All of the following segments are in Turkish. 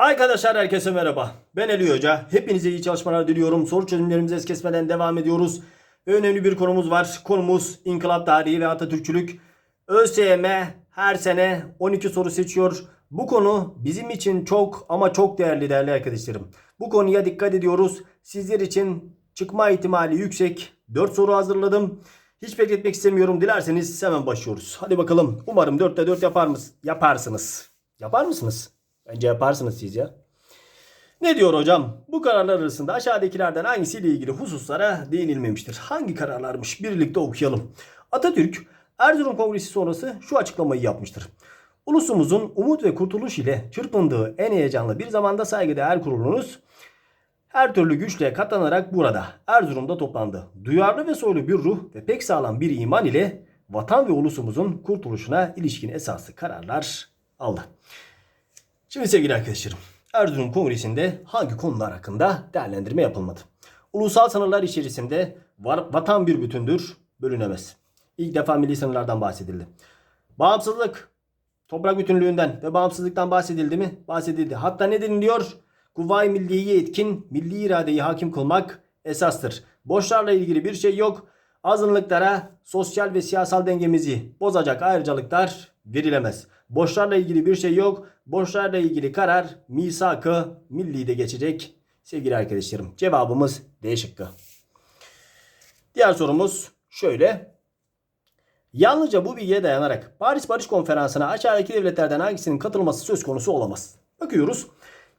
Arkadaşlar herkese merhaba. Ben Eli Hoca. Hepinize iyi çalışmalar diliyorum. Soru çözümlerimize es kesmeden devam ediyoruz. Önemli bir konumuz var. Konumuz İnkılap Tarihi ve Atatürkçülük. ÖSYM her sene 12 soru seçiyor. Bu konu bizim için çok ama çok değerli değerli arkadaşlarım. Bu konuya dikkat ediyoruz. Sizler için çıkma ihtimali yüksek. 4 soru hazırladım. Hiç bekletmek istemiyorum. Dilerseniz hemen başlıyoruz. Hadi bakalım. Umarım 4'te 4 yapar mısınız? Yaparsınız. Yapar mısınız? Bence yaparsınız siz ya. Ne diyor hocam? Bu kararlar arasında aşağıdakilerden hangisiyle ilgili hususlara değinilmemiştir? Hangi kararlarmış? Birlikte okuyalım. Atatürk Erzurum Kongresi sonrası şu açıklamayı yapmıştır. Ulusumuzun umut ve kurtuluş ile çırpındığı en heyecanlı bir zamanda saygıdeğer kurulunuz her türlü güçle katlanarak burada Erzurum'da toplandı. Duyarlı ve soylu bir ruh ve pek sağlam bir iman ile vatan ve ulusumuzun kurtuluşuna ilişkin esaslı kararlar aldı. Şimdi sevgili arkadaşlarım, Erzurum Kongresi'nde hangi konular hakkında değerlendirme yapılmadı? Ulusal sınırlar içerisinde vatan bir bütündür, bölünemez. İlk defa milli sınırlardan bahsedildi. Bağımsızlık, toprak bütünlüğünden ve bağımsızlıktan bahsedildi mi? Bahsedildi. Hatta ne deniliyor? Kuvayi milliyi etkin, milli iradeyi hakim kılmak esastır. Boşlarla ilgili bir şey yok. Azınlıklara sosyal ve siyasal dengemizi bozacak ayrıcalıklar verilemez. Boşlarla ilgili bir şey yok. Boşlarla ilgili karar misak-ı milli'de geçecek sevgili arkadaşlarım. Cevabımız D şıkkı. Diğer sorumuz şöyle. Yalnızca bu bilgiye dayanarak Paris Barış Konferansı'na aşağıdaki devletlerden hangisinin katılması söz konusu olamaz? Bakıyoruz.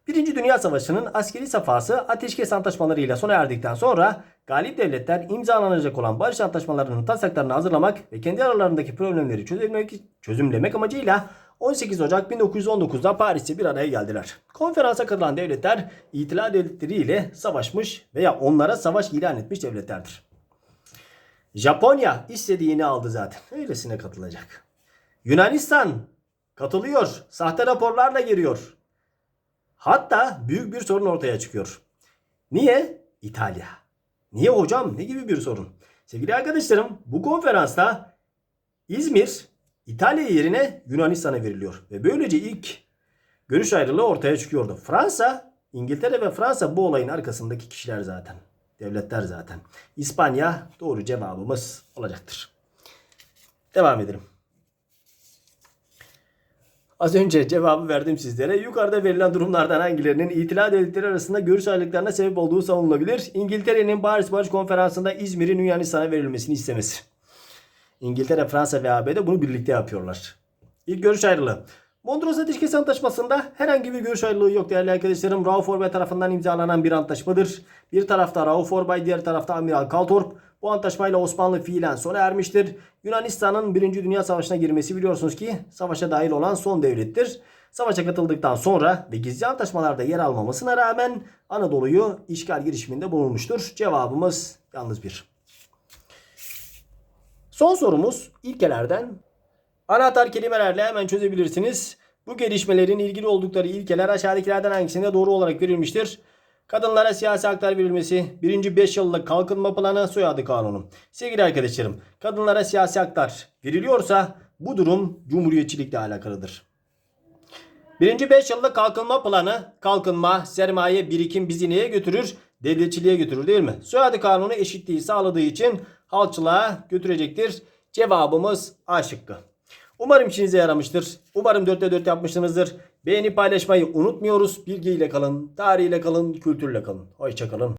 Birinci Dünya Savaşı'nın askeri safhası ateşkes antlaşmalarıyla sona erdikten sonra galip devletler imzalanacak olan barış antlaşmalarının taslaklarını hazırlamak ve kendi aralarındaki problemleri çözümlemek, çözümlemek amacıyla 18 Ocak 1919'da Paris'te bir araya geldiler. Konferansa katılan devletler İtilal devletleri ile savaşmış veya onlara savaş ilan etmiş devletlerdir. Japonya istediğini aldı zaten. Öylesine katılacak. Yunanistan katılıyor. Sahte raporlarla giriyor. Hatta büyük bir sorun ortaya çıkıyor. Niye? İtalya. Niye hocam? Ne gibi bir sorun? Sevgili arkadaşlarım bu konferansta İzmir İtalya yerine Yunanistan'a veriliyor. Ve böylece ilk görüş ayrılığı ortaya çıkıyordu. Fransa, İngiltere ve Fransa bu olayın arkasındaki kişiler zaten. Devletler zaten. İspanya doğru cevabımız olacaktır. Devam edelim. Az önce cevabı verdim sizlere. Yukarıda verilen durumlardan hangilerinin itilaf devletleri arasında görüş ayrılıklarına sebep olduğu savunulabilir? İngiltere'nin Paris Barış Konferansı'nda İzmir'in Yunanistan'a verilmesini istemesi. İngiltere, Fransa ve ABD bunu birlikte yapıyorlar. İlk görüş ayrılığı. Mondros Ateşkes Antlaşması'nda herhangi bir görüş ayrılığı yok değerli arkadaşlarım. Rauf Orbay tarafından imzalanan bir antlaşmadır. Bir tarafta Rauf Orbay, diğer tarafta Amiral Kaltorp. Bu antlaşmayla Osmanlı fiilen sona ermiştir. Yunanistan'ın 1. Dünya Savaşı'na girmesi biliyorsunuz ki savaşa dahil olan son devlettir. Savaşa katıldıktan sonra ve gizli antlaşmalarda yer almamasına rağmen Anadolu'yu işgal girişiminde bulunmuştur. Cevabımız yalnız bir. Son sorumuz ilkelerden anahtar kelimelerle hemen çözebilirsiniz. Bu gelişmelerin ilgili oldukları ilkeler aşağıdakilerden hangisinde doğru olarak verilmiştir? Kadınlara siyasi haklar verilmesi, birinci 5 yıllık kalkınma planı, soyadı kanunu. Sevgili arkadaşlarım, kadınlara siyasi haklar veriliyorsa bu durum cumhuriyetçilikle alakalıdır. Birinci 5 yıllık kalkınma planı, kalkınma, sermaye, birikim bizi neye götürür? Devletçiliğe götürür değil mi? Soyadı kanunu eşitliği sağladığı için halkçılığa götürecektir. Cevabımız A şıkkı. Umarım işinize yaramıştır. Umarım 4'te 4 yapmışsınızdır. Beğeni paylaşmayı unutmuyoruz. Bilgiyle kalın, tarihiyle kalın, kültürle kalın. Hoşçakalın.